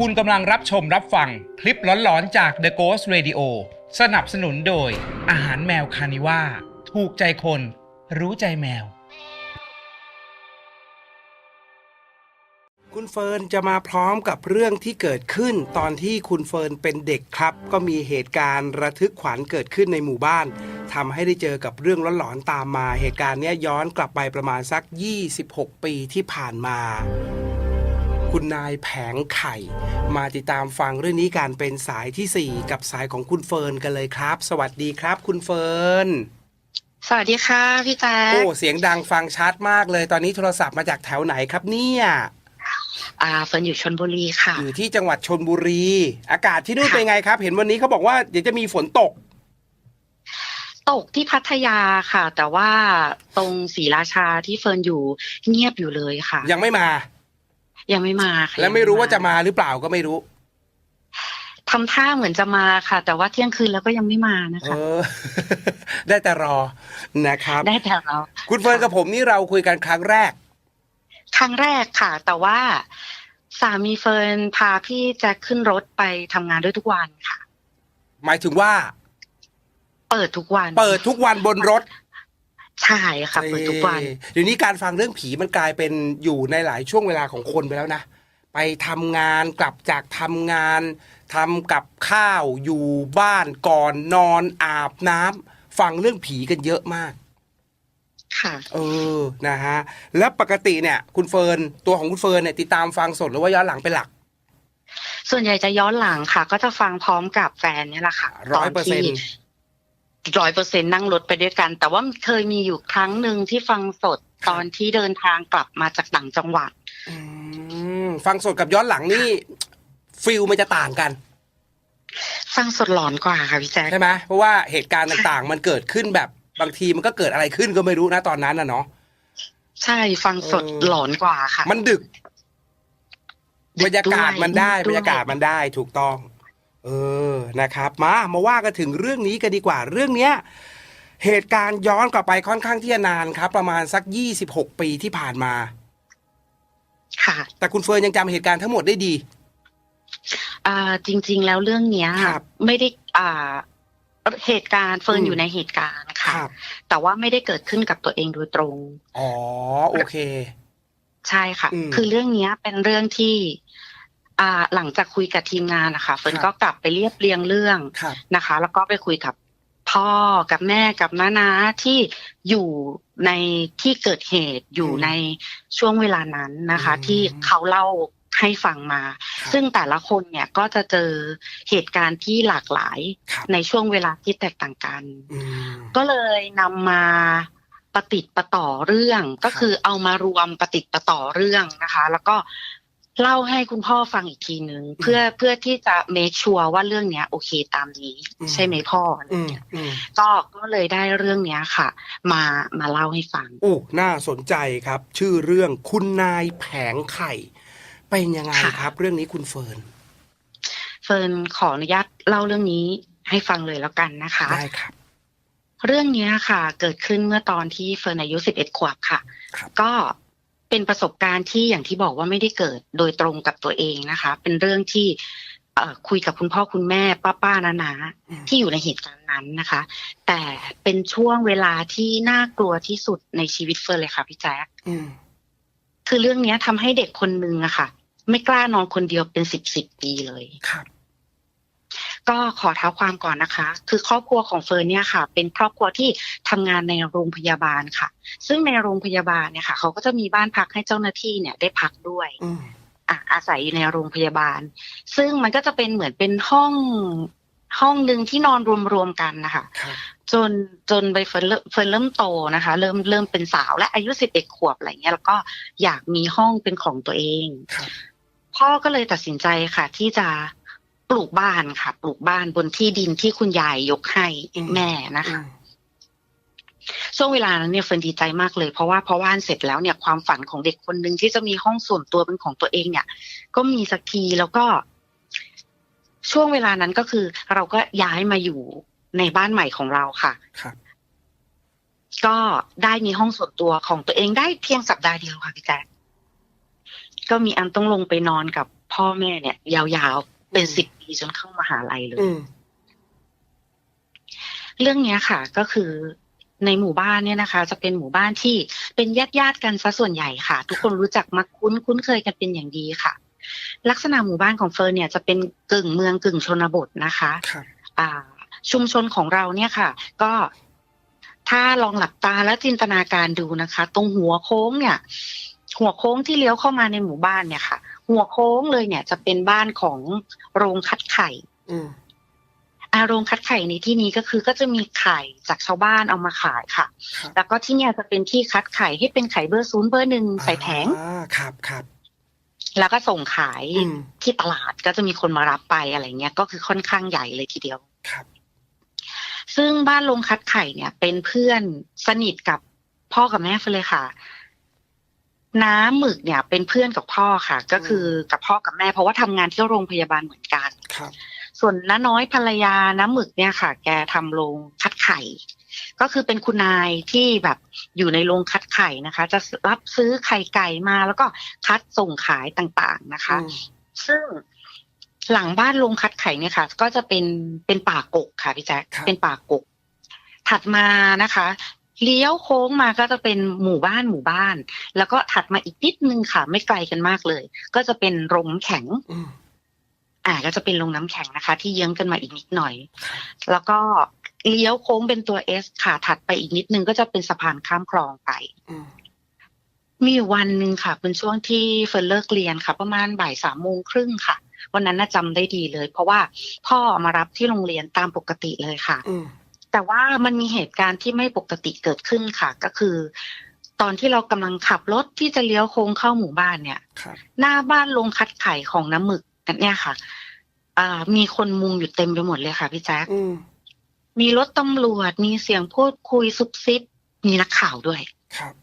คุณกำลังรับชมรับฟังคลิปหลอนๆจาก The Ghost Radio สนับสนุนโดย อาหารแมวคานิว่า ถูกใจคน รู้ใจแมว คุณเฟิร์นจะมาพร้อมกับเรื่องที่เกิดขึ้น ตอนที่คุณเฟิร์นเป็นเด็กครับ ก็มีเหตุการณ์ระทึกขวัญเกิดขึ้นในหมู่บ้านทำให้ได้เจอกับเรื่องหลอนๆตามมา เหตุการณ์เนี้ยย้อนกลับไปประมาณสัก 26 ปีที่ผ่านมา คุณนายแผงไข่ มาติดตามฟังเรื่องนี้การเป็นสายทีสี่ 4 กับสายของคุณเฟิร์นกันเลยครับ สวัสดีครับ คุณเฟิร์นสวัสดีค่ะพี่แจ๊คโอ้เสียงดังฟังชัดมากเลย ตอนนี้โทรศัพท์มาจากแถวไหนครับเนี่ยอ่าเฟิร์นอยู่ชนบุรีค่ะ อยู่ที่จังหวัดชนบุรี อากาศที่นู่นค่ะเป็นไงครับ เห็นวันนี้เขาบอกว่าเดี๋ยวจะมีฝนตก ตกที่พัทยาค่ะ แต่ว่าตรงศรีราชาที่เฟิร์นอยู่เงียบอยู่เลยค่ะ ยังไม่มา ยังไม่มาค่ะและไม่รู้ว่าจะมาหรือเปล่าก็ไม่รู้ทำท่าเหมือนจะมาค่ะ แต่ว่าเที่ยงคืนแล้วก็ยังไม่มานะเอคะอได้แต่รอนะครับ ได้แต่เราคุณเฟิร์นกับผมนี่เราคุยกันครั้งแรก ครั้งแรกค่ะ แต่ว่าสามีเฟิร์นพาพี่แจ็คขึ้นรถไปทำงานด้วยทุกวันค่ะ หมายถึงว่า เปิดทุกวัน เปิดทุกวันบนรถ ใช่ค่ะเปิดทุกวันเอ่อเดี๋ยวนี้การฟังเรื่องผีมันกลายเป็นอยู่ในหลายช่วงเวลาของคนไปแล้วนะ ไปทำงานกลับจากทำงานทำกับข้าวอยู่บ้านก่อนนอนอาบน้ำฟังเรื่องผีกันเยอะมาก ค่ะ เออนะฮะแล้วปกติเนี่ย คุณเฟิร์นตัวของคุณเฟิร์นเนี่ยติดตามฟังสดหรือว่าย้อนหลังเป็นหลัก ส่วนใหญ่จะย้อนหลังค่ะ ก็จะฟังพร้อมกับแฟนเนี่ยแหละค่ะร้อยเปอร์เซ็นต์ ร้อยเปอร์เซ็นนั่งรถไปด้วยกัน แต่ว่าเคยมีอยู่ครั้งหนึ่งที่ฟังสดตอนที่เดินทางกลับมาจากต่างจังหวัดฟังสดกับย้อนหลังนี่ฟิลมันจะต่างกัน ฟังสดหลอนกว่าค่ะพี่แจ๊คใช่ไหมเพราะว่าเหตุการณ์ต่างๆ มันเกิดขึ้นแบบบางทีมันก็เกิดอะไรขึ้นก็ไม่รู้นะตอนนั้นนะเนาะใช่ฟังสดเออหลอนกว่าค่ะ มันดึกดึบรรยากาศด้วยมันได้ดึกบรด้วยรยากาศมันได้ถูกต้อง เออนะครับ มามาว่ากันถึงเรื่องนี้กันดีกว่าเรื่องเนี้ยเหตุการณ์ย้อนกลับไปค่อนข้างที่จะนานครับ ประมาณสัก 26 ปีที่ผ่านมา ค่ะ แต่คุณเฟิร์นยังจำเหตุการณ์ทั้งหมดได้ดี อ่าจริง ๆ แล้วเรื่องเนี้ยครับไม่ได้อ่าเหตุการณ์เฟิร์นอืม อยู่ในเหตุการณ์คค่ะรับแต่ว่าไม่ได้เกิดขึ้นกับตัวเองโดยตรง อ๋อ โอเค ใช่ค่ะ อืม คือเรื่องเนี้ยเป็นเรื่องที่อ่า หลังจากคุยกับทีมงานนะคะเฟิร์นครับก็กลับไปเรียบเรียงเรื่องครับนะคะ แล้วก็ไปคุยกับพ่อกับแม่กับน้านาที่อยู่ในที่เกิดเหตุอยู่อืมในช่วงเวลานั้นนะคะอืมที่เขาเล่าให้ฟังมาครับซึ่งแต่ละคนเนี่ยก็จะเจอเหตุการณ์ที่หลากหลายครับในช่วงเวลาที่แตกต่างกันอืมก็เลยนำมาประติดประต่อเรื่องก็ครับคือเอามารวมประติดประต่อเรื่องนะคะ แล้วก็ เล่าให้คุณพ่อฟังอีกทีนึงเพื่อเพื่อที่จะเมคชัวร์ว่าเรื่องเนี้ย โอเคตามนี้ ใช่ไหมพ่ออะไรอืมเงี้ยอืมก็ก็เลยได้เรื่องเนี้ยค่ะ มามาเล่าให้ฟังโอ้น่าสนใจครับ ชื่อเรื่องคุณนายแผงไข่ เป็นยังไงค่ะครับ เรื่องนี้คุณเฟิร์นเฟิร์นขออนุญาตเล่าเรื่องนี้ให้ฟังเลยแล้วกันนะคะได้ครับเรื่องเนี้ยค่ะ เกิดขึ้นเมื่อตอนที่เฟิร์นอายุ11ขวบค่ะครับก็ เป็นประสบการณ์ที่อย่างที่บอกว่าไม่ได้เกิดโดยตรงกับตัวเองนะคะ เป็นเรื่องที่เอ่อคุยกับคุณพ่อคุณแม่ป้าป้านานาอืมที่อยู่ในเหตุการณ์นั้นนะคะ แต่เป็นช่วงเวลาที่น่ากลัวที่สุดในชีวิตเฟิร์นเลยค่ะพี่แจ๊คอืมคือเรื่องเนี้ยทำให้เด็กคนนึงอะค่ะ ไม่กล้านอนคนเดียวเป็นสิบสิบปีเลยครับ ก็ขอเท้าความก่อนนะคะ คือครอบครัวของเฟิร์นเนี่ยค่ะ เป็นครอบครัวที่ทำงานในโรงพยาบาลค่ะ ซึ่งในโรงพยาบาลเนี่ยค่ะ เขาก็จะมีบ้านพักให้เจ้าหน้าที่เนี่ยได้พักด้วยอืมอะอาศัยอยู่ในโรงพยาบาล ซึ่งมันก็จะเป็นเหมือนเป็นห้องห้องหนึ่งที่นอนรวมๆกันนะคะครับจนจนใบเฟิร์นเริ่มเฟิร์นเริ่มโตนะคะ เริ่มเริ่มเป็นสาวและอายุสิบเอ็ดขวบอะไรเงี้ยแล้วก็อยากมีห้องเป็นของตัวเองครับพ่อก็เลยตัดสินใจค่ะ ที่จะ ปลูกบ้านค่ะ ปลูกบ้านบนที่ดินที่คุณยายยกให้อืมแม่นะคะอืมช่วงเวลานั้นเนี่ยเฟิร์นดีใจมากเลย เพราะว่าพอบ้านเสร็จแล้วเนี่ยความฝันของเด็กคนหนึ่งที่จะมีห้องส่วนตัวเป็นของตัวเองเนี่ย ก็มีสักทีแล้วก็ ช่วงเวลานั้นก็คือ เราก็ย้ายมาอยู่ในบ้านใหม่ของเราค่ะครับก็ได้มีห้องส่วนตัวของตัวเองได้เพียงสัปดาห์เดียวค่ะพี่แจ๊คก็มีอันต้องลงไปนอนกับพ่อแม่เนี่ย ยาวๆ เป็นอืมสิบปีจนเข้ามหาลัยเลยอืมเรื่องเนี้ยค่ะ ก็คือในหมู่บ้านเนี่ยนะคะ จะเป็นหมู่บ้านที่เป็นญาติญาติๆกันซะส่วนใหญ่ค่ะ ทุกคนรู้จักมักคุ้นคุ้นเคยกันเป็นอย่างดีค่ะ ลักษณะหมู่บ้านของเฟิร์นเนี่ยจะเป็นกึ่งเมืองกึ่งชนบทนะคะครับอ่า ชุมชนของเราเนี่ยค่ะ ก็ถ้าลองหลับตาแล้วจินตนาการดูนะคะ ตรงหัวโค้งเนี่ย หัวโค้งที่เลี้ยวเข้ามาในหมู่บ้านเนี่ยค่ะ หัวโค้งเลยเนี่ยจะเป็นบ้านของโรงคัดไข่อืมอาโรงคัดไข่ในที่นี้ก็คือก็จะมีไข่จากชาวบ้านเอามาขายค่ะครับแล้วก็ที่เนี่ยจะเป็นที่คัดไข่ให้เป็นไข่เบอร์ศูนย์เบอร์หนึ่งใส่แผงอ่าครับครับแล้วก็ส่งขายอืมที่ตลาดก็จะมีคนมารับไปอะไรเงี้ย ก็คือค่อนข้างใหญ่เลยทีเดียวครับ ซึ่งบ้านลงคัดไข่เนี่ย เป็นเพื่อนสนิทกับพ่อกับแม่เฟยเลยค่ะ น้ำหมึกเนี่ยเป็นเพื่อนกับพ่อค่ะ ก็คือกับพ่อกับแม่ เพราะว่าทำงานที่โรงพยาบาลเหมือนกันครับ ส่วนน้าน้อยภรรยาน้ำหมึกเนี่ยค่ะ แกทำโรงคัดไข่ ก็คือเป็นคุณนายที่แบบอยู่ในโรงคัดไข่นะคะ จะรับซื้อไข่ไก่มาแล้วก็คัดส่งขายต่างๆนะคะอืมซึ่งหลังบ้านโรงคัดไข่เนี่ยค่ะ ก็จะเป็นเป็นป่ากกค่ะพี่แจ๊คครับเป็นป่ากกถัดมานะคะ เลี้ยวโค้งมาก็จะเป็นหมู่บ้านหมู่บ้าน แล้วก็ถัดมาอีกนิดนึงค่ะ ไม่ไกลกันมากเลย ก็จะเป็นโรงน้ำแข็งอืมอ่าก็จะเป็นโรงน้ำแข็งนะคะ ที่เยื้องกันมาอีกนิดหน่อยครับแล้วก็เลี้ยวโค้งเป็นตัวเอสค่ะ ถัดไปอีกนิดนึงก็จะเป็นสะพานข้ามคลองไปอืมมีอยู่วันหนึ่งค่ะเป็นช่วงที่เฟิร์นเลิกเรียนค่ะ ประมาณบ่ายสามโมงครึ่งค่ะ วันนั้นน่าจำได้ดีเลย เพราะว่าพ่อมารับที่โรงเรียนตามปกติเลยค่ะอืม แต่ว่ามันมีเหตุการณ์ที่ไม่ปกติเกิดขึ้นค่ะ ก็คือ ตอนที่เรากำลังขับรถที่จะเลี้ยวโค้งเข้าหมู่บ้านเนี่ยครับหน้าบ้านลงคัดไข่ของน้ำหมึกกันเนี่ยค่ะอ่ามีคนมุงอยู่เต็มไปหมดเลยค่ะพี่แจ๊คอืมมีรถตำรวจมีเสียงพูดคุยซุบซิบมีนักข่าวด้วยครับ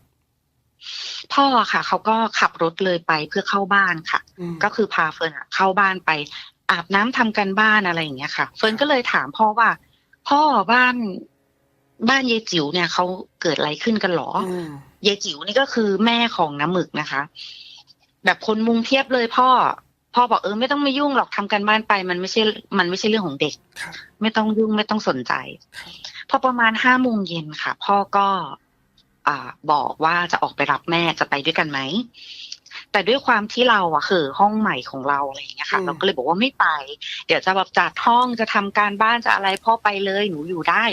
พ่อค่ะเขาก็ขับรถเลยไปเพื่อเข้าบ้านค่ะอืมก็คือพาเฟิร์นอะเข้าบ้านไปอาบน้ำทำกันบ้านอะไรอย่างเงี้ยค่ะ เฟิร์นก็เลยถามพ่อว่า พ่อบ้านบ้านยายจิ๋วเนี่ยเขาเกิดอะไรขึ้นกันหรออืมยายจิ๋วนี่ก็คือแม่ของน้ำหมึกนะคะ แบบคนมุงเพียบเลยพ่อ พ่อบอกเออไม่ต้องมายุ่งหรอกทำกันบ้านไป มันไม่ใช่ มันไม่ใช่เรื่องของเด็กครับไม่ต้องยุ่งไม่ต้องสนใจครับพอประมาณห้าโมงเย็นค่ะ พ่อก็ อ่าบอกว่าจะออกไปรับแม่จะไปด้วยกันไหม แต่ด้วยความที่เราอะคือห้องใหม่ของเราอะไรอย่างเงี้ยค่ะอืมเราก็เลยบอกว่าไม่ไป เดี๋ยวจะแบบจัดห้องจะทำการบ้านจะอะไรพ่อไปเลยหนูอยู่ได้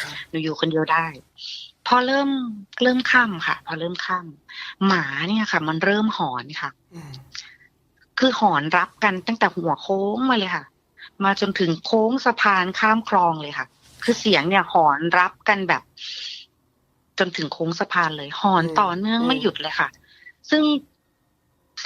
ครับหนูอยู่คนเดียวได้ พอเริ่มเริ่มค่ำค่ะ พอเริ่มค่ำหมาเนี่ยค่ะ มันเริ่มหอนค่ะอืมคือหอนรับกันตั้งแต่หัวโค้งมาเลยค่ะ มาจนถึงโค้งสะพานข้ามคลองเลยค่ะ คือเสียงเนี่ยหอนรับกันแบบ จนถึงโค้งสะพานเลย หอนต่อเนื่องไม่หยุดเลยค่ะ ซึ่ง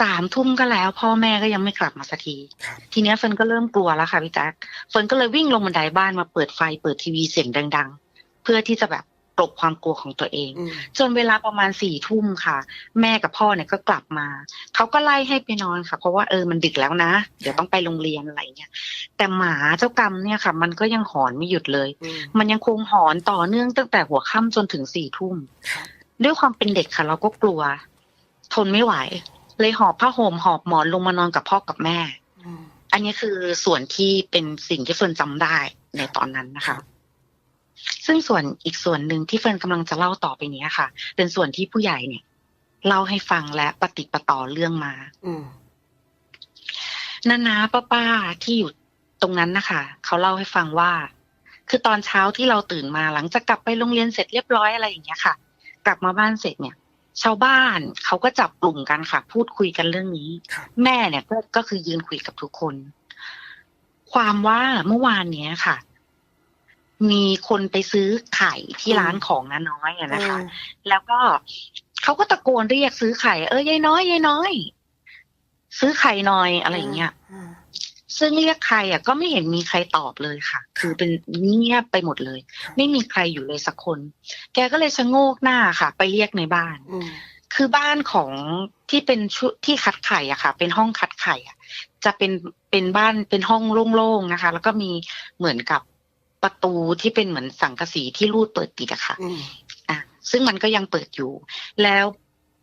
สามทุ่มก็แล้ว พ่อแม่ก็ยังไม่กลับมาสักทีครับทีเนี้ยเฟิร์นก็เริ่มกลัวแล้วค่ะพี่แจ๊คเฟิร์นก็เลยวิ่งลงบันไดบ้านมาเปิดไฟเปิดทีวีเสียงดัง ๆ เพื่อที่จะแบบกลบความกลัวของตัวเองอืมจนเวลาประมาณสี่ทุ่มค่ะ แม่กับพ่อเนี่ยก็กลับมาเขาก็ไล่ให้ไปนอนค่ะ เพราะว่าเออมันดึกแล้วนะ เดี๋ยวต้องไปโรงเรียนอะไรเงี้ยแต่หมาเจ้ากรรมเนี่ยค่ะ มันก็ยังหอนไม่หยุดเลยอืมมันยังคงหอนต่อเนื่องตั้งแต่หัวค่ำจนถึงสี่ทุ่มครับด้วยความเป็นเด็กค่ะ เราก็กลัว ทนไม่ไหว เลยหอบผ้าห่มหอบหมอนลงมานอนกับพ่อกับแม่อืมอันนี้คือส่วนที่เป็นสิ่งที่เฟิร์นจำได้ในตอนนั้นนะคะ ซึ่งส่วนอีกส่วนหนึ่งที่เฟิร์นกำลังจะเล่าต่อไปเนี้ยค่ะ เป็นส่วนที่ผู้ใหญ่เนี่ยเล่าให้ฟังและปฏิดประต่อเรื่องมาอืมนานาป้าป้าๆที่อยู่ตรงนั้นนะคะเขาเล่าให้ฟังว่า คือตอนเช้าที่เราตื่นมาหลังจากกลับไปโรงเรียนเสร็จเรียบร้อยอะไรอย่างเงี้ยค่ะ กลับมาบ้านเสร็จเนี่ย ชาวบ้านเขาก็จับกลุ่มกันค่ะ พูดคุยกันเรื่องนี้ครับแม่เนี่ยก็ก็คือยืนคุยกับทุกคน ความว่าเมื่อวานเนี้ยค่ะ มีคนไปซื้อไข่ที่ร้านของน้าน้อยอะนะคะ แล้วก็เขาก็ตะโกนเรียกซื้อไข่ เอ้ยยายน้อยยายน้อย ซื้อไข่หน่อยอะไรอย่างเงี้ยอืม ซึ่งเรียกใครอะก็ไม่เห็นมีใครตอบเลยค่ะ คือเป็นเงียบไปหมดเลยครับไม่มีใครอยู่เลยสักคน แกก็เลยชะโงกหน้าค่ะ ไปเรียกในบ้านอืมคือบ้านของที่เป็นชุที่คัดไข่อะค่ะ เป็นห้องคัดไข่อะจะเป็นเป็นบ้านเป็นห้องโล่งๆนะคะ แล้วก็มีเหมือนกับประตูที่เป็นเหมือนสังกะสีที่รูดเปิดปิดอะค่ะอืมอะ ซึ่งมันก็ยังเปิดอยู่ แล้ว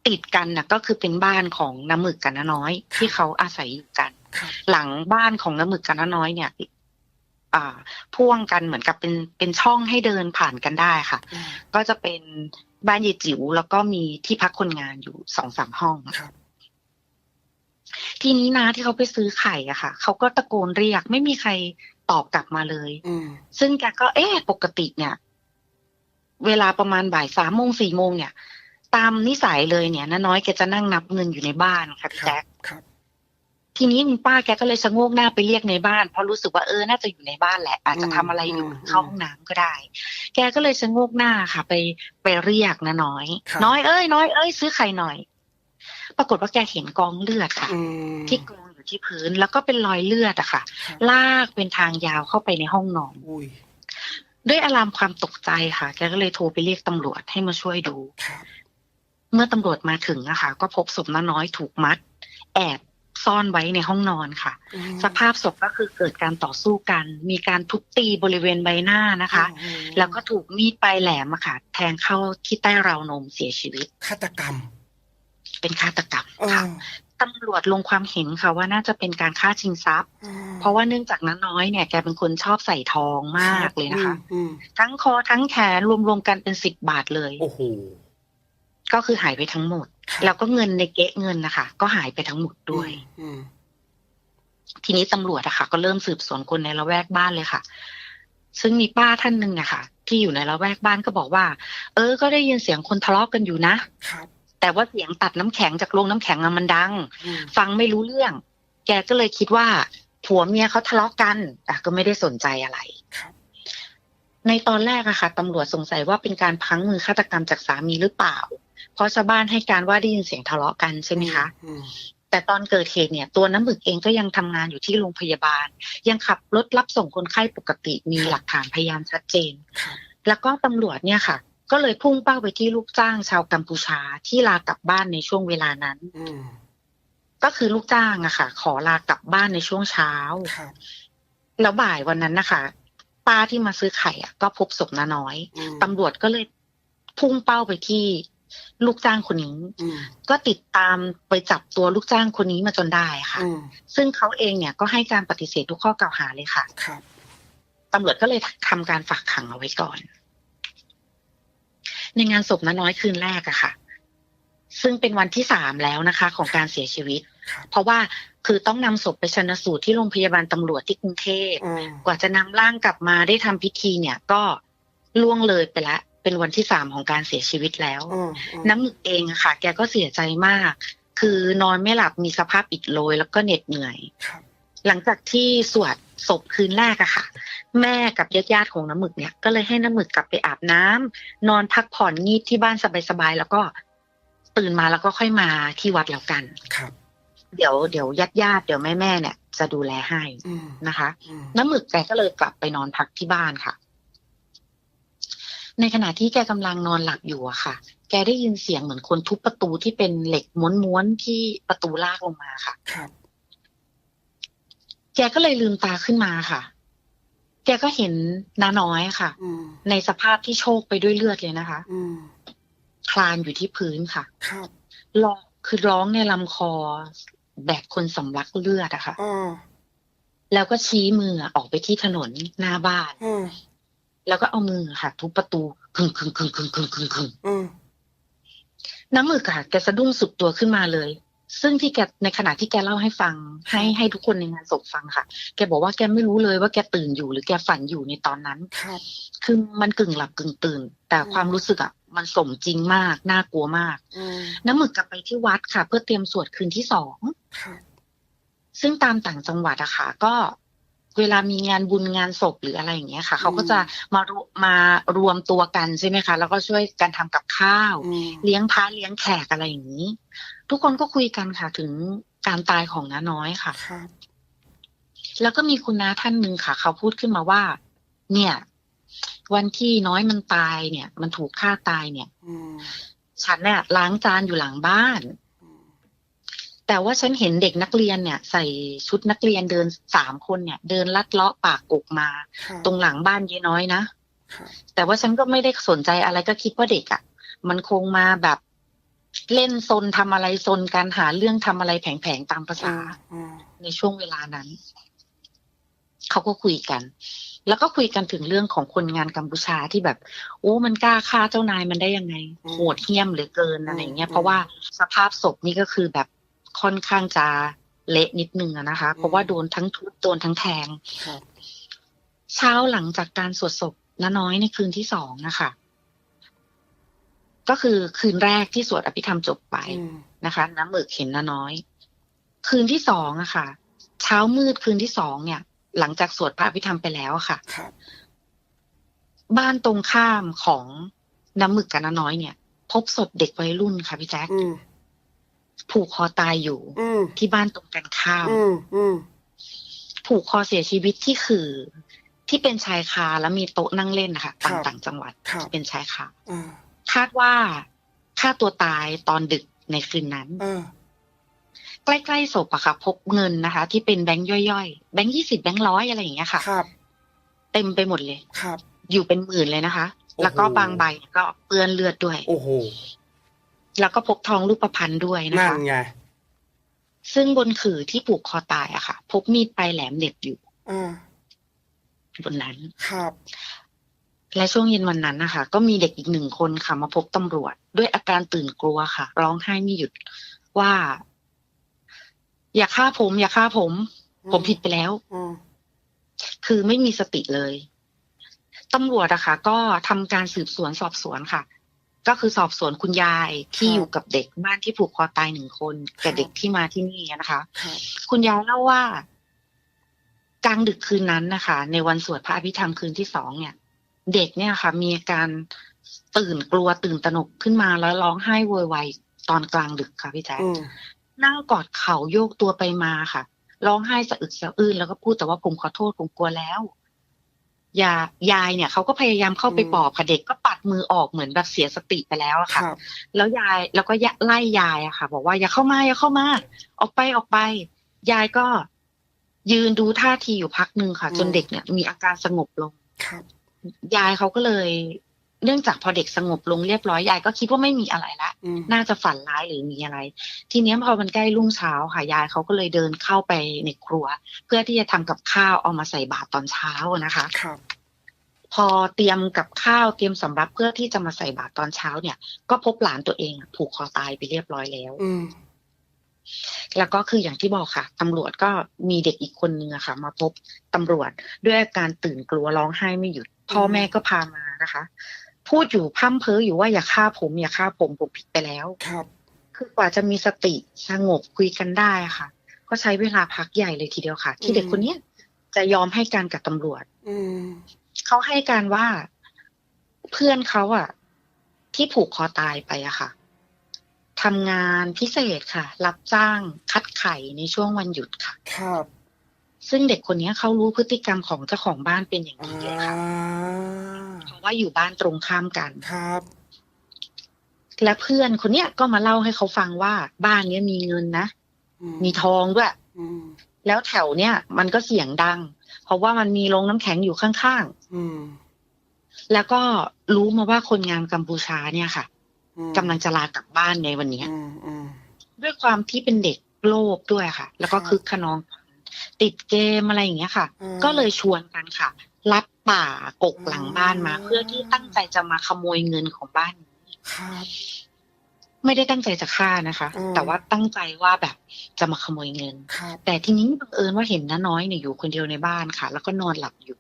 ติดกันนะก็คือเป็นบ้านของน้ำหมึกกับน้าน้อย ที่เขาอาศัยอยู่กันครับ หลังบ้านของน้ำหมึกกับน้าน้อยเนี่ย อ่า พ่วงกันเหมือนกับเป็นเป็นช่องให้เดินผ่านกันได้ค่ะอืมก็จะเป็นบ้านยายจิ๋วแล้วก็มีที่พักคนงานอยู่สองสามห้องครับทีนี้นะที่เขาไปซื้อไข่อะค่ะเขาก็ตะโกนเรียก ไม่มีใครตอบกลับมาเลยอืมซึ่งแกก็ เอ๊ะปกติเนี่ย เวลาประมาณบ่ายสามโมงสี่โมงเนี่ย ตามนิสัยเลยเนี่ยน้าน้อยแกจะนั่งนับเงินอยู่ในบ้านค่ะพี่ครัแจ๊บคครับ ทีนี้คุณป้าแกก็เลยชะโงกหน้าไปเรียกในบ้าน เพราะรู้สึกว่าเออน่าจะอยู่ในบ้านแหละ อาจจะทำอะไรอยู่เข้าห้องน้ำก็ได้ แกก็เลยชะโงกหน้าค่ะ ไปไปเรียกน้าน้อยครับน้อยเอ้ยน้อยเอ้ยซื้อไข่หน่อย ปรากฏว่าแกเห็นกองเลือดค่ะอืมที่กองอยู่ที่พื้นแล้วก็เป็นรอยเลือดอะค่ะครับลากเป็นทางยาวเข้าไปในห้องนอนอุ้ยด้วยอารามความตกใจค่ะ แกก็เลยโทรไปเรียกตำรวจให้มาช่วยดูครับเมื่อตำรวจมาถึงอะค่ะก็พบศพน้าน้อยถูกมัด แอบ ซ่อนไว้ในห้องนอนค่ะอืมสภาพศพก็คือเกิดการต่อสู้กัน มีการทุบตีบริเวณใบหน้านะคะอืมแล้วก็ถูกมีดปลายแหลมอะค่ะ แทงเข้าที่ใต้ราวนมเสียชีวิตฆาตกรรม เป็นฆาตกรรมเออค่ะตำรวจลงความเห็นค่ะว่าน่าจะเป็นการฆ่าชิงทรัพย์อืมเพราะว่าเนื่องจากน้าน้อยเนี่ยแกเป็นคนชอบใส่ทองมากเลยนะคะอืมทั้งคอทั้งแขนรวมๆกันเป็นสิบบาทเลย โอ้โห ก็คือหายไปทั้งหมดครับแล้วก็เงินในเก๊ะเงินนะคะก็หายไปทั้งหมดด้วยอืมทีนี้ตำรวจอะค่ะ ก็เริ่มสืบสวนคนในละแวกบ้านเลยค่ะ ซึ่งมีป้าท่านหนึ่งอะค่ะ ที่อยู่ในละแวกบ้านก็บอกว่า เออ ก็ได้ยินเสียงคนทะเลาะกันอยู่นะครับแต่ว่าเสียงตัดน้ำแข็งจากโรงน้ำแข็งอะมันดังอืมฟังไม่รู้เรื่อง แกก็เลยคิดว่าผัวเมียเขาทะเลาะกันอะก็ไม่ได้สนใจอะไรครับในตอนแรกอะค่ะตำรวจสงสัยว่าเป็นการพลั้งมือฆาตกรรมจากสามีหรือเปล่า เพราะชาวบ้านให้การว่าได้ยินเสียงทะเลาะกันใช่ไหมคะอืมแต่ตอนเกิดเหตุเนี่ย ตัวน้ำหมึกเองก็ยังทำงานอยู่ที่โรงพยาบาล ยังขับรถรับส่งคนไข้ปกติมีหลักฐานพยานชัดเจนครับแล้วก็ตำรวจเนี่ยค่ะ ก็เลยพุ่งเป้าไปที่ลูกจ้างชาวกัมพูชาที่ลากลับบ้านในช่วงเวลานั้นอืมก็คือลูกจ้างอะค่ะ ขอลากลับบ้านในช่วงเช้าครับแล้วบ่ายวันนั้นนะคะป้าที่มาซื้อไข่อะก็พบศพน้าน้อยอืมตำรวจก็เลยพุ่งเป้าไปที่ ลูกจ้างคนนี้อืมก็ติดตามไปจับตัวลูกจ้างคนนี้มาจนได้ค่ะอืมซึ่งเขาเองเนี่ยก็ให้การปฏิเสธทุกข้อกล่าวหาเลยค่ะครับตำรวจก็เลยทำการฝากขังเอาไว้ก่อน ในงานศพน้าน้อยคืนแรกอะค่ะ ซึ่งเป็นวันที่สามแล้วนะคะ ของการเสียชีวิตครับเพราะว่าคือต้องนำศพไปชนสูตรที่โรงพยาบาลตำรวจที่กรุงเทพอืมกว่าจะนำร่างกลับมาได้ทำพิธีเนี่ย ก็ล่วงเลยไปละ เป็นวันที่สามของการเสียชีวิตแล้วอืมอืมน้ำหมึกเองอะค่ะ แกก็เสียใจมาก คือนอนไม่หลับมีสภาพอิดโรยแล้วก็เหน็ดเหนื่อยครับหลังจากที่สวดศพคืนแรกอะค่ะ แม่กับญาติญาติๆของน้ำหมึกเนี่ยก็เลยให้น้ำหมึกกลับไปอาบน้ำนอนพักผ่อนงีบที่บ้านสบายๆแล้วก็ตื่นมาแล้วก็ค่อยมาที่วัดแล้วกันครับ เดี๋ยวเดี๋ยวญาติญาติๆเดี๋ยวแม่แม่ๆเนี่ย จะดูแลให้อืมนะคะอืมน้ำหมึกแกก็เลยกลับไปนอนพักที่บ้านค่ะ ในขณะที่แกกำลังนอนหลับอยู่อะค่ะ แกได้ยินเสียงเหมือนคนทุบประตูที่เป็นเหล็กม้วนๆที่ประตูลากลงมาค่ะครับแกก็เลยลืมตาขึ้นมาค่ะ แกก็เห็นน้าน้อยค่ะอืมในสภาพที่โชกไปด้วยเลือดเลยนะคะอืมคลานอยู่ที่พื้นค่ะครับร้องคือร้องในลำคอแบบคนสำลักเลือดอะค่ะอืมแล้วก็ชี้มือออกไปที่ถนนหน้าบ้านอืม แล้วก็เอามือค่ะทุบประตูคึงคึงคึงคึงคึงคึงคึงอืมน้ำมือค่ะแกสะดุ้งสุดตัวขึ้นมาเลย ซึ่งที่แกในขณะที่แกเล่าให้ฟัง ให้ให้ทุกคนในงานศพฟังค่ะ แกบอกว่าแกไม่รู้เลยว่าแกตื่นอยู่หรือแกฝันอยู่ในตอนนั้นครับคือมันกึ่งหลับกึ่งตื่น แต่ความรู้สึกอะมันสมจริงมากน่ากลัวมากอืมน้ำหมึกกลับไปที่วัดค่ะ เพื่อเตรียมสวดคืนที่สองครับซึ่งตามต่างจังหวัดอะค่ะก็ เวลามีงานบุญงานศพหรืออะไรอย่างเงี้ยค่ะ เขาก็จะมารวมารวมตัวกันใช่ไหมคะ แล้วก็ช่วยกันทำกับข้าวอืมเลี้ยงพระเลี้ยงแขกอะไรอย่างนี้ ทุกคนก็คุยกันค่ะถึงการตายของน้าน้อยค่ะครับแล้วก็มีคุณน้าท่านหนึ่งค่ะ เขาพูดขึ้นมาว่า เนี่ย วันที่น้อยมันตายเนี่ย มันถูกฆ่าตายเนี่ยอืมฉันเนี่ยล้างจานอยู่หลังบ้านอืม แต่ว่าฉันเห็นเด็กนักเรียนเนี่ย ใส่ชุดนักเรียนเดินสามคนเนี่ย เดินลัดเลาะปากกมาครับตรงหลังบ้านยายน้อยนะครับแต่ว่าฉันก็ไม่ได้สนใจอะไรก็คิดว่าเด็กอะ่ะ มันคงมาแบบเล่นซนทำอะไรซนการหาเรื่องทำอะไรแผงๆตามภาษาอืมในช่วงเวลานั้น เขาก็คุยกัน แล้วก็คุยกันถึงเรื่องของคนงานกัมพูชาที่แบบโอ้มันกล้าฆ่าเจ้านายมันได้ยังไงโหดเหี้ยมเหลือเกินอะไรอย่างเงี้ยเพราะว่าสภาพศพนี่ก็คือแบบ ค่อนข้างจะเละนิดนึงอะนะคะ เพราะว่าโดนทั้งทุบโดนทั้งแทงครับเช้าหลังจากการสวดศพน้าน้อยในคืนที่สองนะคะก็คือคืนแรกที่สวดอภิธรรมจบไปอืมนะคะน้ำหมึกเห็นน้าน้อย คืนที่สองอะค่ะ เช้ามืดคืนที่สองเนี่ย หลังจากสวดพระอภิธรรมไปแล้วอะค่ะครับบ้านตรงข้ามของน้ำหมึกกับน้าน้อยเนี่ย พบศพเด็กวัยรุ่นค่ะพี่แจ๊คอืม ผูกคอตายอยู่อืมที่บ้านตรงกันข้ามอืมอืมผูกคอเสียชีวิตที่คือที่เป็นชายคาแล้วมีโต๊ะนั่งเล่นนะคะต่างต่างจังหวัดครับเป็นชายคาอ่าคาดว่าฆ่าตัวตายตอนดึกในคืนนั้นอ่าใกล้ๆศพอะค่ะ พบเงินนะคะ ที่เป็นแบงค์ย่อยๆ แบงค์ยี่สิบแบงค์ร้อยอะไรอย่างเงี้ยค่ะครับเต็มไปหมดเลยครับ อยู่เป็นหมื่นเลยนะคะโอ้โหแล้วก็บางใบก็เปื้อนเลือดด้วย โอ้โห แล้วก็พบทองรูปพรรณด้วยนะนั่นคะ ไงซึ่งบนขื่อที่ผูกคอตายอะค่ะ พบมีดปลายแหลมเหน็บอยู่อ่าบนนั้น ครับ และช่วงเย็นวันนั้นนะคะก็มีเด็กอีกหนึ่งคนค่ะมาพบตำรวจ ด้วยอาการตื่นกลัวค่ะ ร้องไห้ไม่หยุดว่า อย่าฆ่าผม อย่าฆ่าผมผมผิดไปแล้ว อืมคือไม่มีสติเลยตำรวจอะค่ะ ก็ทำการสืบสวนสอบสวนค่ะ ก็คือสอบสวนคุณยายที่อยู่กับเด็กบ้านที่ผูกคอตายหนึ่งคนกับเด็กที่มาที่นี่นะคะครับคุณยายเล่าว่ากลางดึกคืนนั้นนะคะ ในวันสวดพระอภิธรรมคืนที่สองเนี่ย เด็กเนี่ยค่ะ มีอาการตื่นกลัวตื่นตระหนกขึ้นมาแล้วร้องไห้โวยวายตอนกลางดึกค่ะพี่แจ๊คอืมนั่งกอดเข่าโยกตัวไปมาค่ะร้องไห้สะอึกสะอื้นแล้วก็พูดแต่ว่าผมขอโทษผมกลัวแล้วยายายเนี่ยเขาก็พยายามเข้าไปปลอบค่ะเด็กก็ปัด มือออกเหมือนแบบเสียสติไปแล้วอะคค่ะรับแล้วยายแล้วก็ไล่ยายอะค่ะ บอกว่าอย่าเข้ามาอย่าเข้ามาออกไปออกไป ยายก็ยืนดูท่าทีอยู่พักหนึ่งค่ะอืมจนเด็กเนี่ย มีอาการสงบลงครับยายเขาก็เลย เนื่องจากพอเด็กสงบลงเรียบร้อยยายก็คิดว่าไม่มีอะไรละอืมน่าจะฝันร้ายหรือมีอะไร ทีเนี้ยพอมันใกล้รุ่งเช้าค่ะยายเขาก็เลยเดินเข้าไปในครัว เพื่อที่จะทำกับข้าวเอามาใส่บาตรตอนเช้านะคะครับ พอเตรียมกับข้าวเตรียมสำรับเพื่อที่จะมาใส่บาตรตอนเช้าเนี่ย ก็พบหลานตัวเองอะผูกคอตายไปเรียบร้อยแล้วอืมแล้วก็คืออย่างที่บอกค่ะตำรวจก็มีเด็กอีกคนนึงอะค่ะ มาพบตำรวจด้วยอาการตื่นกลัวร้องไห้ไม่หยุด พ่อแม่ก็พามานะคะ พูดอยู่พร่ำเพ้ออยู่ว่าอย่าฆ่าผม อย่าฆ่าผมผมผิดไปแล้วครับ คือกว่าจะมีสติสงบคุยกันได้ค่ะ ก็ใช้เวลาพักใหญ่เลยทีเดียวค่ะ ที่เด็กคนเนี้ยจะยอมให้การกับตำรวจอืม เขาให้การว่าเพื่อนเขาอะที่ผูกคอตายไปอะค่ะทำงานพิเศษค่ะ รับจ้างคัดไข่ในช่วงวันหยุดค่ะ ครับ ซึ่งเด็กคนนี้เขารู้พฤติกรรมของเจ้าของบ้านเป็นอย่างอ่ดีเลยค่ะาเพราะว่าอยู่บ้านตรงข้ามกันครับ และเพื่อนคนเนี้ยก็มาเล่าให้เขาฟังว่าบ้านเนี้ยมีเงินนะอืมีทองด้วยอืมแล้วแถวเนี้ยมันก็เสียงดัง เพราะว่ามันมีโรงน้ำแข็งอยู่ข้าง อืมๆแล้วก็รู้มาว่าคนงานกัมพูชาเนี่ยค่ะอืมกำลังจะลากลับบ้านในวันเนี้ยอืมอืมด้วยความที่เป็นเด็กโลภด้วยค่ะ แล้วก็ครับคึกขนอง ติดเกมอะไรอย่างเงี้ยค่ะอืมก็เลยชวนกันค่ะลัดป่ากกหลังบ้านมาอืมเพื่อที่ตั้งใจจะมาขโมยเงินของบ้านครับไม่ได้ตั้งใจจะฆ่านะคะอืมแต่ว่าตั้งใจว่าแบบจะมาขโมยเงินครับแต่ทีนี้บังเอิญว่าเห็นน้าน้อยเนี่ยอยู่คนเดียวในบ้านค่ะ แล้วก็นอนหลับอยู่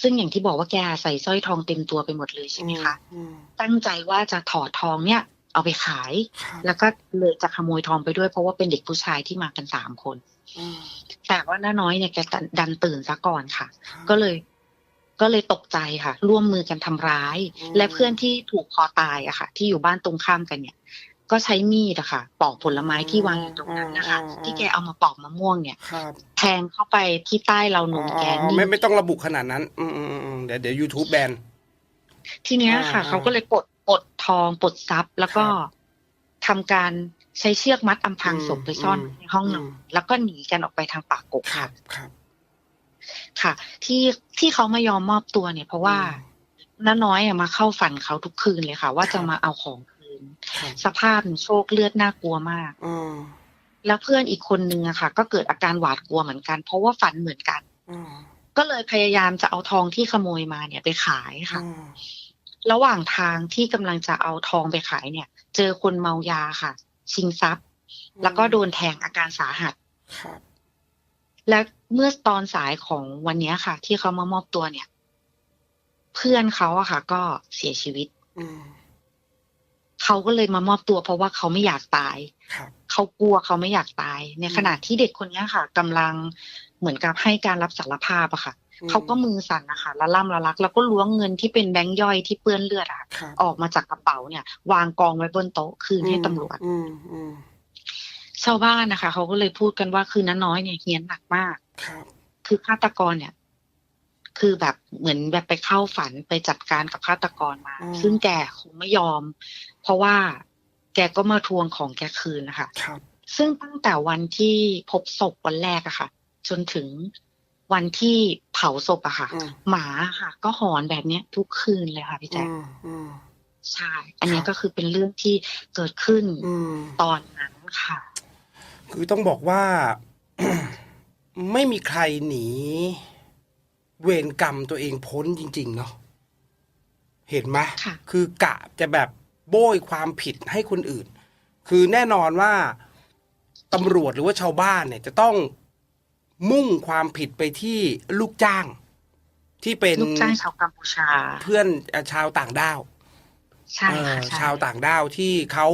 ซึ่งอย่างที่บอกว่าแกใส่สร้อยทองเต็มตัวไปหมดเลยใช่ไหมคะอืมตั้งใจว่าจะถอดทองเนี่ย เอาไปขายครับแล้วก็เลยจะขโมยทองไปด้วยเพราะว่าเป็นเด็กผู้ชายที่มากันสามคนอืมแต่ว่าน้าน้อยเนี่ยแกดันตื่นซะก่อนค่ะครับก็เลยก็เลยตกใจค่ะ ร่วมมือกันทำร้ายอืมและเพื่อนที่ถูกคอตายอะค่ะ ที่อยู่บ้านตรงข้ามกันเนี่ย ก็ใช้มีดอะค่ะ ปอกผลไม้ที่วางอยู่ตรงนั้นนะคะ ที่แกเอามาปอกมะม่วงเนี่ยครับแทงเข้าไปที่ใต้เราวนมแกอ๋อนี่ไม่ไม่ต้องระบุขนาดนั้นอืมอืมอืมเดี๋ยวเดี๋ยวยูทูบแบนทีเนี้ยค่ะอ่าเขาก็เลยปลดปลดทองปลดทรัพย์แล้วก็ครับทำการใช้เชือกมัดอำพรางอืมศพไปซ่อนอืมในห้องนอนอืมแล้วก็หนีกันออกไปทางป่ากกครัค่ะบครับค่ะ ที่ที่เขามายอมมอบตัวเนี่ย เพราะว่าน้าน้อยอะมาเข้าฝันเขาทุกคืนเลยค่ะ ว่าครับจะมาเอาของคื นนครับสภาพเนี่ยโชคเลือดน่ากลัวมากอืมแล้วเพื่อนอีกคนนึงอะค่ะ ก็เกิดอาการหวาดกลัวเหมือนกัน เพราะว่าฝันเหมือนกันอืมก็เลยพยายามจะเอาทองที่ขโมยมาเนี่ยไปขายค่ะอืมระหว่างทางที่กำลังจะเอาทองไปขายเนี่ย เจอคนเมายาค่ะ ชิงทรัพย์ แล้วก็โดนแทงอาการสาหัสครับและเมื่อตอนสายของวันเนี้ยค่ะ ที่เขามามอบตัวเนี่ย เพื่อนเขาอะค่ะ ก็เสียชีวิตอืม เขาก็เลยมามอบตัวเพราะว่าเขาไม่อยากตายครับเขากลัวเขาไม่อยากตาย ในอืมขณะที่เด็กคนเนี้ยค่ะกำลังเหมือนกับให้การรับสารภาพอะค่ะเขาก็มือสั่นนะคะละล่ำละลัก แล้วก็ล้วงเงินที่เป็นแบงค์ย่อยที่เปื้อนเลือดอะครับออกมาจากกระเป๋าเนี่ย วางกองไว้บนโต๊ะคืนให้ตำรวจอืมอืมชาวบ้านนะคะเขาก็เลยพูดกันว่าคือน้าน้อยเนี่ยเฮี้ยนหนักมากครับคือฆาตกรเนี่ย คือแบบเหมือนแบบไปเข้าฝันไปจัดการกับฆาตกรมา ซึ่งแกคงไม่ยอม เพราะว่าแกก็มาทวงของแกคืนนะคะครับซึ่งตั้งแต่วันที่พบศพวันแรกอะค่ะ จนถึงวันที่เผาศพอะค่ะอืมหมาค่ะ ก็หอนแบบเนี้ย ทุกคืนเลยค่ะพี่แจ๊คอืมอืมใช่ อันเนี้คยรับก็คือเป็นเรื่องที่เกิดขึ้นอืมตอนนั้นค่ะ คือต้องบอกว่า ไม่มีใครหนี เวรกรรมตัวเองพ้นจริง ๆ เนาะเห็นไหมค่ะ คือกะจะแบบโบยความผิดให้คนอื่น คือแน่นอนว่าตำรวจหรือว่าชาวบ้านเนี่ย จะต้องมุ่งความผิดไปที่ลูกจ้าง ที่เป็นลูกจ้างชาวกัมพูชา เพื่อนเอ่อชาวต่างด้าว ใช่เอ่อค่ะใช่ ชาวต่างด้าวที่เขา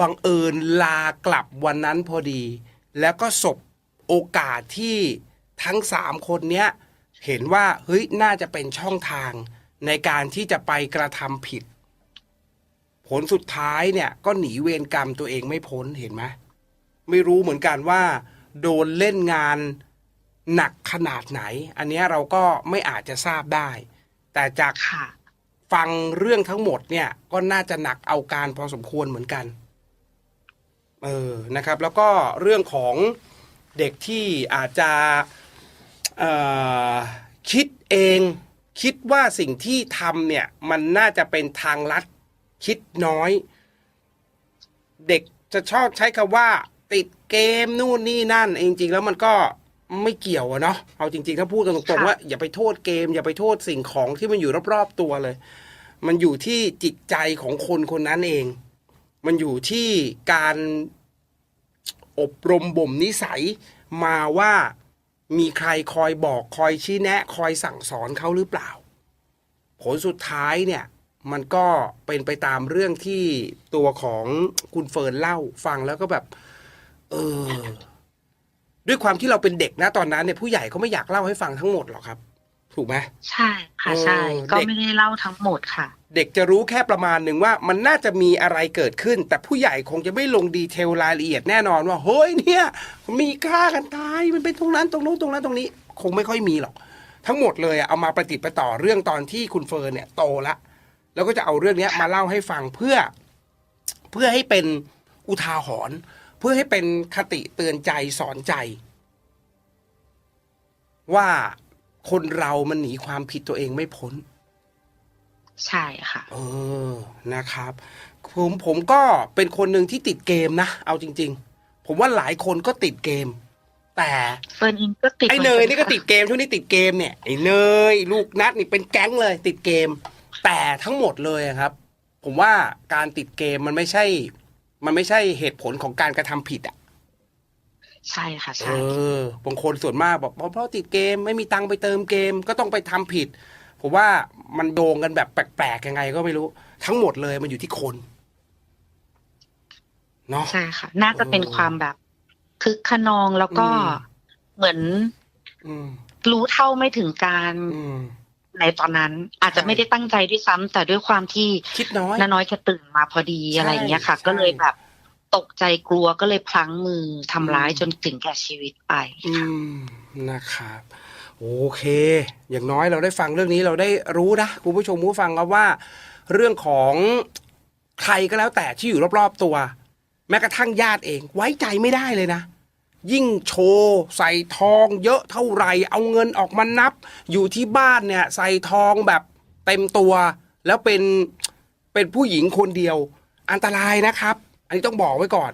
บังเอิญลากลับวันนั้นพอดี แล้วก็สบโอกาสที่ทั้งสามคนเนี้ย เห็นว่าเฮ้ยน่าจะเป็นช่องทางในการที่จะไปกระทำผิด ผลสุดท้ายเนี่ย ก็หนีเวรกรรมตัวเองไม่พ้นเห็นไหมไม่รู้เหมือนกันว่า โดนเล่นงานหนักขนาดไหน อันเนี้ยเราก็ไม่อาจจะทราบได้ แต่จากค่ะฟังเรื่องทั้งหมดเนี่ย ก็น่าจะหนักเอาการพอสมควรเหมือนกัน เออนะครับ แล้วก็เรื่องของเด็กที่อาจจะเอ่อ คิดเองคิดว่าสิ่งที่ทำเนี่ย มันน่าจะเป็นทางลัดคิดน้อย เด็กจะชอบใช้คำว่า ติดเกมนู่นนี่นั่นจริง ๆ แล้วมันก็ไม่เกี่ยวอะเนาะเอาจริง ๆ ถ้าพูดกันตรงๆค่ะว่าอย่าไปโทษเกม อย่าไปโทษสิ่งของที่มันอยู่รอบๆตัวเลย มันอยู่ที่จิตใจของคนคนนั้นเอง มันอยู่ที่การอบรมบ่มนิสัยมาว่า มีใครคอยบอกคอยชี้แนะ คอยสั่งสอนเขาหรือเปล่า ผลสุดท้ายเนี่ยมันก็เป็นไปตามเรื่องที่ตัวของคุณเฟิร์นเล่าฟังแล้วก็แบบ เออ ด้วยความที่เราเป็นเด็กนะตอนนั้นเนี่ยผู้ใหญ่เขาไม่อยากเล่าให้ฟังทั้งหมดหรอกครับ ถูกไหมใช่ค่ะเออใช่ ก็เด็กไม่ได้เล่าทั้งหมดค่ะ เด็กจะรู้แค่ประมาณหนึ่งว่ามันน่าจะมีอะไรเกิดขึ้น แต่ผู้ใหญ่คงจะไม่ลงดีเทลรายละเอียดแน่นอนว่าเฮ้ยเนี่ย มีฆ่ากันตายมันเป็นตรงนั้นตรงนู้นตรงนั้นตรงนี้ คงไม่ค่อยมีหรอก ทั้งหมดเลยอะเอามาประติดประต่อเรื่องตอนที่คุณเฟิร์นเนี่ยโตละแล้วก็จะเอาเรื่องเนี้ยมาเล่าให้ฟังเพื่อ เพื่อให้เป็นอุทาหรณ์เพื่อให้เป็นคติเตือนใจสอนใจ ว่า คนเรามันหนีความผิดตัวเองไม่พ้น ใช่ค่ะ เออนะครับ ผมผมก็เป็นคนหนึ่งที่ติดเกมนะ เอาจริง ๆ ผมว่าหลายคนก็ติดเกม แต่เฟิร์นเองก็ติดไอ้เนยนี่ก็หมือติดเกมช่วงนี้ติดเกมเนี่ยไอ้เนยลูกนัดนี่เป็นแก๊งเลย ติดเกม แต่ทั้งหมดเลยอะครับ ผมว่าการติดเกมมันไม่ใช่ มันไม่ใช่เหตุผลของการกระทำผิดอะ ใช่ค่ะเอใช่อบางคนส่วนมากบอกเพราะเพราะติดเกมไม่มีตังค์ไปเติมเกมก็ต้องไปทำผิด ผมว่ามันโดงกันแบบแปลกๆยังไงก็ไม่รู้ ทั้งหมดเลยมันอยู่ที่คนเนาะ ใช่ค่ะ น่าจะเป็นเออความแบบคึกขนองแล้วก็อืม เหมือนอืม รู้เท่าไม่ถึงการอืม ในตอนนั้น อาจจะใช่ ไม่ได้ตั้งใจด้วยซ้ำแต่ด้วยความที่คิดน้อย น้าน้อยแค่ตื่นมาพอดีใช่อะไรอย่างเงี้ยค่ะ ใช่ ก็เลยแบบ ตกใจกลัวก็เลยพลั้งมือทำร้ายอืมจนถึงแก่ชีวิตไปอืมนะครับโอเค อย่างน้อยเราได้ฟังเรื่องนี้เราได้รู้นะคุณผู้ชมผู้ฟังครับว่า เรื่องของใครก็แล้วแต่ที่อยู่รอบๆตัว แม้กระทั่งญาติเอง ไว้ใจไม่ได้เลยนะ ยิ่งโชว์ใส่ทองเยอะเท่าไหร่ เอาเงินออกมานับ อยู่ที่บ้านเนี่ย ใส่ทองแบบเต็มตัว แล้วเป็นเป็นผู้หญิงคนเดียว อันตรายนะครับอั นนี้ต้องบอกไว้ก่อน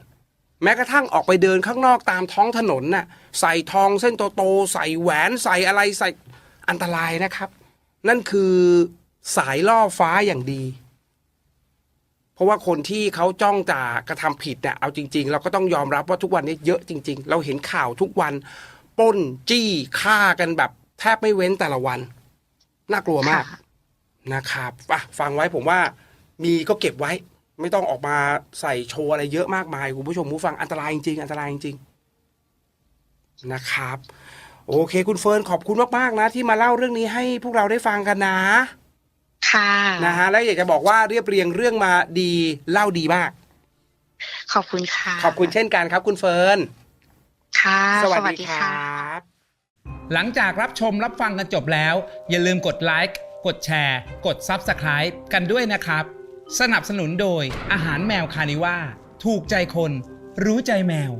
แม้กระทั่งออกไปเดินข้างนอกตามท้องถนนน่ะใส่ทองเส้นโตๆใส่แหวนใส่อะไรใส่อันตรายนะครับ นั่นคือสายล่อฟ้าอย่างดี เพราะว่าคนที่เขาจ้องจะกระทำผิดเนี่ยเอาจริง ๆ เราก็ต้องยอมรับว่าทุกวันนี้เยอะจริง ๆ เราเห็นข่าวทุกวันปล้นจี้ฆ่ากันแบบ แทบไม่เว้นแต่ละวัน น่ากลัวมากค่ะนะครับอะฟังไว้ผมว่ามีก็เก็บไว้ ไม่ต้องออกมาใส่โชว์อะไรเยอะมากมายคุณผู้ชมผู้ฟังอันตรายจริงๆอันตรายจริงๆนะครับ โอเค คุณเฟิร์นขอบคุณมากๆนะ ที่มาเล่าเรื่องนี้ให้พวกเราได้ฟังกันนะ ค่ะนะฮะแล้วอยากจะบอกว่าเรียบเรียงเรื่องมาดีเล่าดีมาก ขอบคุณค่ะ ขอบคุณเช่นกันครับคุณเฟิร์นค่ะสวัสดีครับหลังจากรับชมรับฟังกันจบแล้ว อย่าลืมกดไลค์กดแชร์ กด Subscribe กันด้วยนะครับ สนับสนุนโดยอาหารแมวคานิว่า ถูกใจคน รู้ใจแมว